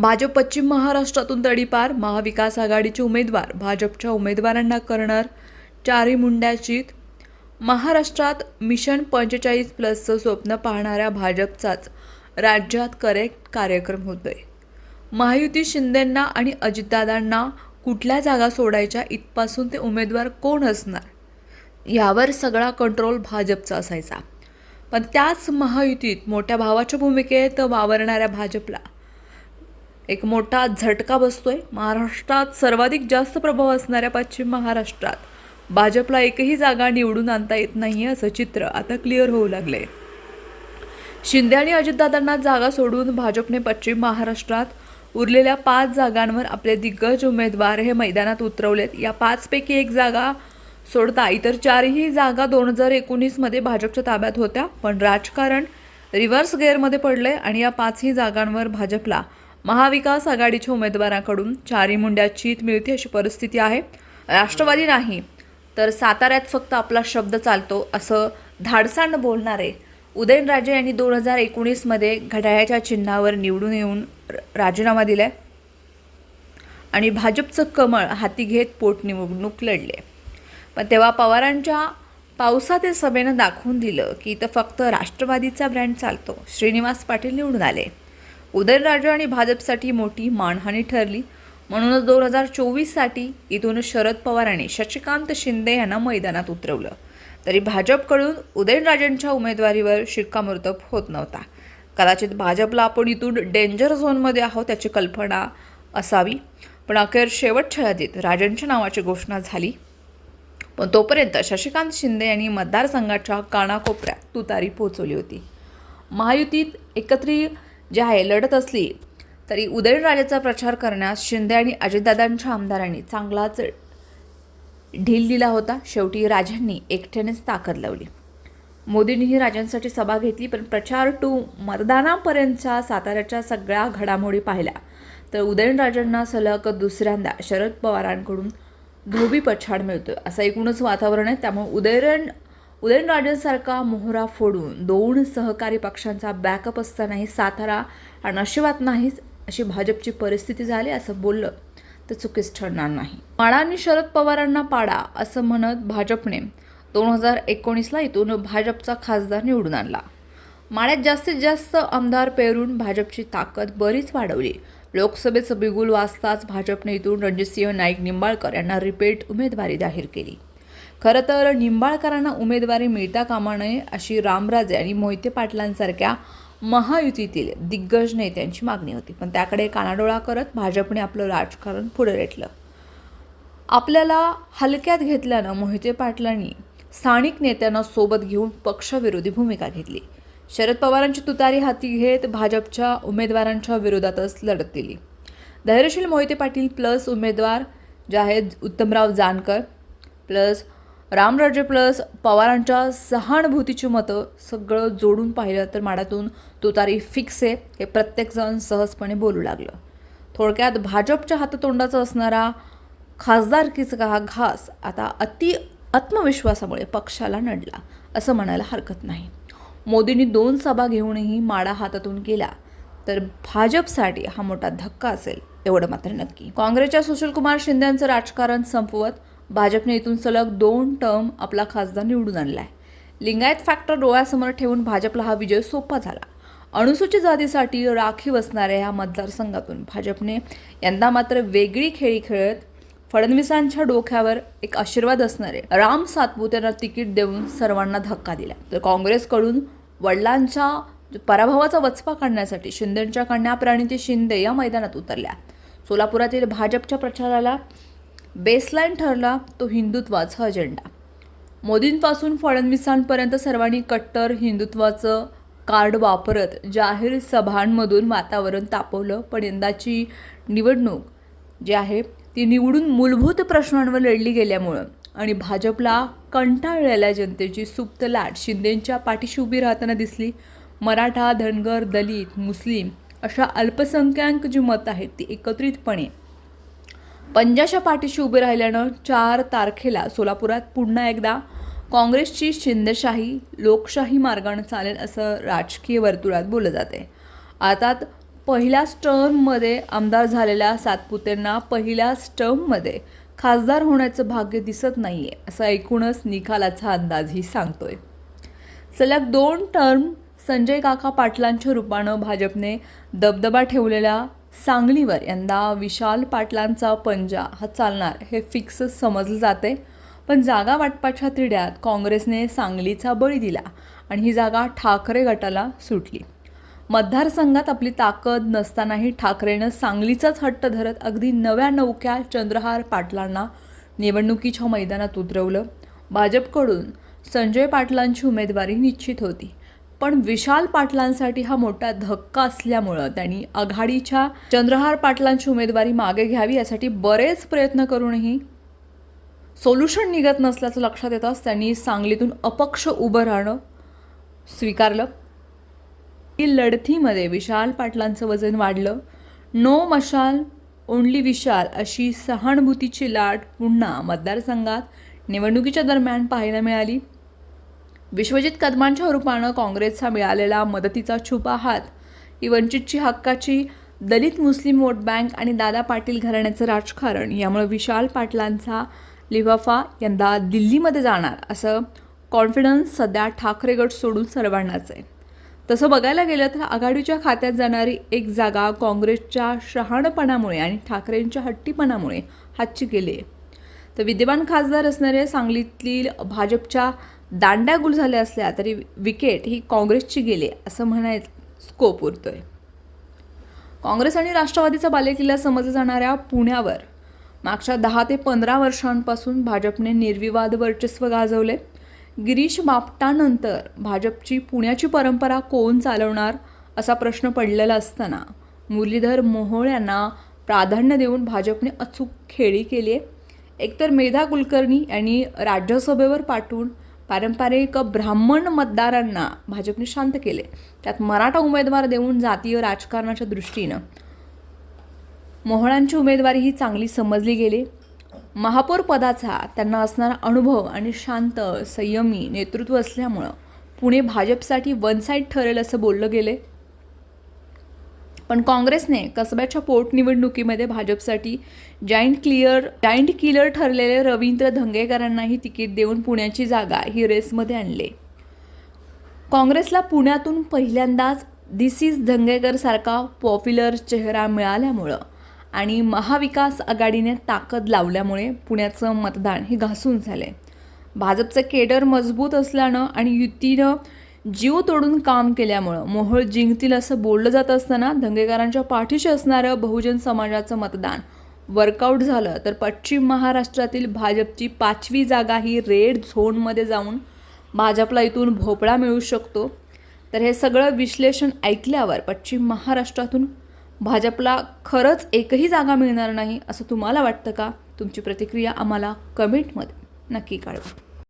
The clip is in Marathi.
भाजप पश्चिम महाराष्ट्रातून तडीपार महाविकास आघाडीचे उमेदवार भाजपच्या उमेदवारांना करणार चारी मुंड्याचीत महाराष्ट्रात मिशन पंचेचाळीस प्लसचं स्वप्न पाहणाऱ्या भाजपचाच राज्यात करेक्ट कार्यक्रम होतोय. महायुती शिंदेंना आणि अजितदादांना कुठल्या जागा सोडायच्या इथपासून ते उमेदवार कोण असणार? यावर सगळा कंट्रोल भाजपचा असायचा. पण त्याच महायुतीत मोठ्या भावाच्या भूमिकेत वावरणाऱ्या भाजपला एक मोठा झटका बसतोय. महाराष्ट्रात सर्वाधिक जास्त प्रभाव असणाऱ्या पश्चिम महाराष्ट्रात भाजपला एकही जागा निवडून आणता येत नाही असं चित्र आता क्लिअर होऊ लागले शिंदे आणि अजितदादांना जागा सोडून भाजपने पश्चिम महाराष्ट्रात उरलेल्या पाच जागांवर आपले दिग्गज उमेदवार हे मैदानात उतरवलेत. या पाचपैकी एक जागा सोडता इतर चारही जागा दोन हजार एकोणीसमध्ये भाजपच्या ताब्यात होत्या. पण राजकारण रिव्हर्स गेअरमध्ये पडले आणि या पाचही जागांवर भाजपला महाविकास आघाडीच्या उमेदवारांकडून चारी मुंड्या चीत मिळते अशी परिस्थिती आहे. राष्ट्रवादी नाही तर साताऱ्यात फक्त आपला शब्द चालतो असं धाडसानं बोलणारे उदयनराजे यांनी दोन हजार एकोणीसमध्ये घड्याळ्याच्या चिन्हावर निवडून येऊन र- राजीनामा दिलाय. आणि भाजपचं कमळ हाती घेत पोटनिवडणूक लढले पण तेव्हा पवारांच्या पावसातील सभेनं दाखवून दिलं की इथं फक्त राष्ट्रवादीचा ब्रँड चालतो. श्रीनिवास पाटील निवडून आले. उदयनराजे आणि भाजपसाठी मोठी मानहानी ठरली. म्हणूनच दोन हजार चोवीससाठी इथून शरद पवार आणि शशिकांत शिंदे यांना मैदानात उतरवलं. तरी भाजपकडून उदयनराजेंच्या उमेदवारीवर शिक्कामोर्तब होत नव्हता. कदाचित भाजपला आपण इथून डेंजर झोनमध्ये आहोत त्याची कल्पना असावी. पण अखेर शेवटच्या यादीत राजेंच्या नावाची घोषणा झाली. पण तोपर्यंत शशिकांत शिंदे यांनी मतदारसंघाच्या कानाकोपऱ्यात तुतारी पोचवली होती. महायुतीत एकत्रित जे आहे लढत असली तरी उदयनराजेचा प्रचार करण्यास शिंदे आणि अजितदादांच्या आमदारांनी चांगलाच ढील दिला होता. शेवटी राजांनी एकट्यानेच ताकद लावली. मोदींनीही राजांसाठी सभा घेतली पण प्रचार टू मतदानापर्यंतच्या साताऱ्याच्या सगळ्या घडामोडी पाहिल्या. तर उदयनराजांना सलग दुसऱ्यांदा शरद पवारांकडून धोबी पछाड मिळतो असं एकूणच वातावरण आहे. त्यामुळे उदयन उदयनराजेंसारखा मोहरा फोडून दोन सहकारी पक्षांचा बॅकअप असतानाही सातारा हा नशिबात नाहीच अशी भाजपची परिस्थिती झाली असं बोललं तर चुकीच ठरणार नाही. माळांनी शरद पवारांना पाडा असं म्हणत भाजपने दोन हजार एकोणीसला इथून भाजपचा खासदार निवडून आणला. माळ्यात जास्तीत जास्त आमदार पेरून भाजपची ताकद बरीच वाढवली. लोकसभेचं बिगुल वाजताच भाजपने इथून रणजितसिंह नाईक निंबाळकर यांना रिपीट उमेदवारी जाहीर केली. खरं तर निंबाळकरांना उमेदवारी मिळता कामा नये अशी रामराजे आणि मोहिते पाटलांसारख्या महायुतीतील दिग्गज नेत्यांची मागणी होती. पण त्याकडे कानाडोळा करत भाजपने आपलं राजकारण पुढे रेटलं. आपल्याला हलक्यात घेतल्यानं मोहिते पाटलांनी स्थानिक नेत्यांना सोबत घेऊन पक्षविरोधी भूमिका घेतली. शरद पवारांची तुतारी हाती घेत भाजपच्या उमेदवारांच्या विरोधातच लढत दिली. धैर्यशील मोहिते पाटील प्लस उमेदवार जे आहेत उत्तमराव जानकर प्लस रामराजे प्लस पवारांच्या सहानुभूतीची मतं सगळं जोडून पाहिलं तर माडातून तुतारी फिक्स आहे हे प्रत्येकजण सहजपणे बोलू लागलं. थोडक्यात भाजपच्या हाततोंडाचा असणारा खासदारकीचा हा घास आता अति आत्मविश्वासामुळे पक्षाला नडला असं म्हणायला हरकत नाही. मोदींनी दोन सभा घेऊनही माडा हातातून केला तर भाजपसाठी हा मोठा धक्का असेल एवढं मात्र नक्की. काँग्रेसच्या सुशीलकुमार शिंद्यांचं राजकारण संपवत भाजपने इथून सलग दोन टर्म आपला खासदार निवडून आणला आहे लिंगायत फॅक्टर डोळ्यासमोर ठेवून भाजपला हा विजय सोपा झाला. अनुसूचित जातीसाठी राखीव असणाऱ्या ह्या मतदारसंघातून भाजपने यंदा मात्र वेगळी खेळी खेळत फडणवीसांच्या डोक्यावर एक आशीर्वाद असणारे राम सातपुत यांना तिकीट देऊन सर्वांना धक्का दिला. तर काँग्रेसकडून वडिलांच्या पराभवाचा वचपा काढण्यासाठी शिंदेंच्या कन्या प्रणिती शिंदे या मैदानात उतरल्या. सोलापुरातील भाजपच्या प्रचाराला बेसलाईन ठरला तो हिंदुत्वाचा अजेंडा. मोदींपासून फडणवीसांपर्यंत सर्वांनी कट्टर हिंदुत्वाचं कार्ड वापरत जाहीर सभांमधून वातावरण तापवलं पण यंदाची निवडणूक जी आहे ती निवडून मूलभूत प्रश्नांवर लढली गेल्यामुळं आणि भाजपला कंटाळलेल्या जनतेची सुप्त लाट शिंदेंच्या पाठीशी उभी राहताना दिसली. मराठा धनगर दलित मुस्लिम अशा अल्पसंख्याक जी मतं आहेत ती एकत्रितपणे पंजाच्या पाठीशी उभे राहिल्यानं चार तारखेला सोलापुरात पुन्हा एकदा काँग्रेसची शिंदेशाही लोकशाही मार्गानं चालेल असं राजकीय वर्तुळात बोललं जाते. आता पहिल्याच टर्ममध्ये आमदार झालेल्या सातपुतेंना पहिल्याच टर्ममध्ये खासदार होण्याचं भाग्य दिसत नाही आहे असं ऐकूनच निकालाचा अंदाजही सांगतोय. सलग दोन टर्म संजय काका पाटलांच्या रूपानं भाजपने दबदबा ठेवलेल्या सांगलीवर यंदा विशाल पाटलांचा पंजा हा चालणार हे फिक्स समजलं जाते पण जागा वाटपाच्या तिढ्यात काँग्रेसने सांगलीचा बळी दिला आणि ही जागा ठाकरे गटाला सुटली. मतदारसंघात आपली ताकद नसतानाही ठाकरेनं सांगलीचाच हट्ट धरत अगदी नव्या नौक्या चंद्रहार पाटलांना निवडणुकीच्या मैदानात उतरवलं. भाजपकडून संजय पाटलांची उमेदवारी निश्चित होती. पण विशाल पाटलांसाठी हा मोठा धक्का असल्यामुळं त्यांनी आघाडीच्या चंद्रहार पाटलांची उमेदवारी मागे घ्यावी यासाठी बरेच प्रयत्न करूनही सोल्युशन निघत नसल्याचं लक्षात येताच त्यांनी सांगलीतून अपक्ष उभं राहणं स्वीकारलं. ही लढतीमध्ये विशाल पाटलांचं वजन वाढलं. नो मशाल ओनली विशाल अशी सहानुभूतीची लाट पुन्हा मतदारसंघात निवडणुकीच्या दरम्यान पाहायला मिळाली. विश्वजित कदमांच्या रूपानं काँग्रेसचा मिळालेला मदतीचा छुपा हात ही वंचितची हक्काची दलित मुस्लिम वोट बँक आणि दादा पाटील घराण्याचं राजकारण यामुळे विशाल पाटलांचा लिफाफा यंदा दिल्लीमध्ये जाणार असं कॉन्फिडन्स सध्या ठाकरे गट सोडून सर्वांनाच आहे. तसं बघायला गेलं तर आघाडीच्या खात्यात जाणारी एक जागा काँग्रेसच्या शहाणपणामुळे आणि ठाकरेंच्या हट्टीपणामुळे हातची गेली आहे. तर विद्यमान खासदार असणाऱ्या सांगलीतील भाजपच्या दांडागुल झाल्या असल्या तरी विकेट ही काँग्रेसची गेली असं म्हणायचं स्कोप उरतोय. काँग्रेस आणि राष्ट्रवादीचा बालेकिल्ला समजल्या जाणाऱ्या पुण्यावर मागच्या दहा ते पंधरा वर्षांपासून भाजपने निर्विवाद वर्चस्व गाजवले. गिरीश बापटानंतर भाजपची पुण्याची परंपरा कोण चालवणार असा प्रश्न पडलेला असताना मुरलीधर मोहोळ यांना प्राधान्य देऊन भाजपने अचूक खेळी केली आहे एकतर मेधा कुलकर्णी यांनी राज्यसभेवर पाठवून पारंपरिक ब्राह्मण मतदारांना भाजपने शांत केले. त्यात मराठा उमेदवार देऊन जातीय राजकारणाच्या दृष्टीनं मोहळांची उमेदवारी ही चांगली समजली गेली. महापौर पदाचा त्यांना असणारा अनुभव आणि शांत संयमी नेतृत्व असल्यामुळं पुणे भाजपसाठी वन साईड ठरेल असं बोललं गेले पण काँग्रेसने कसब्याच्या पोटनिवडणुकीमध्ये भाजपसाठी जाईंट क्लिअर जाईंट किलर ठरलेले रवींद्र धंगेकरांनाही तिकीट देऊन पुण्याची जागा ही रेसमध्ये आणले. काँग्रेसला पुण्यातून पहिल्यांदाच दिस इज धंगेकर सारखा पॉप्युलर चेहरा मिळाल्यामुळं आणि महाविकास आघाडीने ताकद लावल्यामुळे पुण्याचं मतदान हे घासून झाले. भाजपचं केडर मजबूत असल्यानं आणि युतीनं जीव तोडून काम केल्यामुळं मोहोळ जिंकतील असं बोललं जात असताना धंगेकरांच्या पाठीशी असणारं बहुजन समाजाचं मतदान वर्कआउट झालं तर पश्चिम महाराष्ट्रातील भाजपची पाचवी जागा ही रेड झोनमध्ये जाऊन भाजपला इथून भोपळा मिळू शकतो. तर हे सगळं विश्लेषण ऐकल्यावर पश्चिम महाराष्ट्रातून भाजपला खरंच एकही जागा मिळणार नाही असं तुम्हाला वाटतं का? तुमची प्रतिक्रिया आम्हाला कमेंटमध्ये नक्की कळवा.